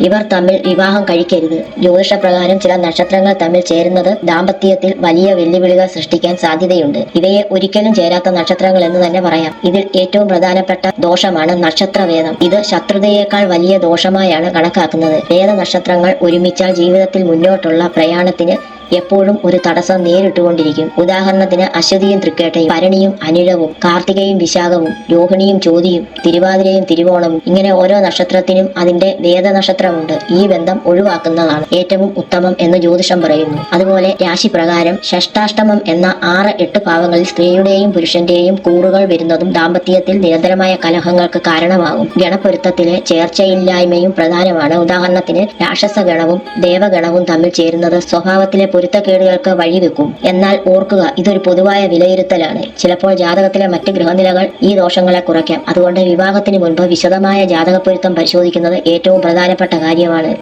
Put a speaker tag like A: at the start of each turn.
A: ഇവർ തമ്മിൽ വിവാഹം കഴിക്കരുത്. ജ്യോതിഷപ്രകാരം ചില നക്ഷത്രങ്ങൾ തമ്മിൽ ചേരുന്നത് ദാമ്പത്യത്തിൽ വലിയ വെല്ലുവിളികൾ സൃഷ്ടിക്കാൻ സാധ്യതയുണ്ട്. ഇവയെ ഒരിക്കലും ചേരാത്ത നക്ഷത്രങ്ങൾ എന്ന് തന്നെ പറയാം. ഇതിൽ ഏറ്റവും പ്രധാനപ്പെട്ട ദോഷമാണ് നക്ഷത്രവേദം. ഇത് ശത്രുതയേക്കാൾ വലിയ ദോഷമായാണ് കണക്കാക്കുന്നത്. വേദ നക്ഷത്രങ്ങൾ ഒരുമിച്ചാൽ ജീവിതത്തിൽ മുന്നോട്ടുള്ള പ്രയാണത്തിന് എപ്പോഴും ഒരു തടസ്സം നേരിട്ടുകൊണ്ടിരിക്കും. ഉദാഹരണത്തിന് അശ്വതിയും തൃക്കേട്ടയും ഭരണിയും അനിഴവും കാർത്തികയും വിശാഖവും രോഹിണിയും ചോതിയും തിരുവാതിരയും തിരുവോണവും ഇങ്ങനെ ഓരോ നക്ഷത്രത്തിനും അതിന്റെ വേദ നക്ഷത്രമുണ്ട് ഈ ബന്ധം ഒഴിവാക്കുന്നതാണ് ഏറ്റവും ഉത്തമം എന്ന് ജ്യോതിഷം പറയുന്നു. അതുപോലെ രാശി പ്രകാരം ഷഷ്ടാഷ്ടമം എന്ന ആറ് എട്ട് ഭാവങ്ങളിൽ സ്ത്രീയുടെയും പുരുഷന്റെയും കൂറുകൾ വരുന്നതും ദാമ്പത്യത്തിൽ നിരന്തരമായ കലഹങ്ങൾക്ക് കാരണമാകും. ഗണപ്പൊരുത്തത്തിലെ ചേർച്ചയില്ലായ്മയും പ്രധാനമാണ്. ഉദാഹരണത്തിന് രാക്ഷസഗണവും ദേവഗണവും തമ്മിൽ ചേരുന്നത് സ്വഭാവത്തിലെ പൊരുത്തക്കേടുകൾക്ക് വഴിവെക്കും എന്നാൽ ഓർക്കുക ഇതൊരു പൊതുവായ വിലയിരുത്തലാണ്. ചിലപ്പോൾ ജാതകത്തിലെ മറ്റ് ഗ്രഹനിലകൾ ഈ ദോഷങ്ങളെ കുറയ്ക്കാം. അതുകൊണ്ട് വിവാഹത്തിന് മുൻപ് വിശദമായ ജാതക പൊരുത്തം പരിശോധിക്കുന്നത് ഏറ്റവും പ്രധാനപ്പെട്ട കാര്യമാണ്.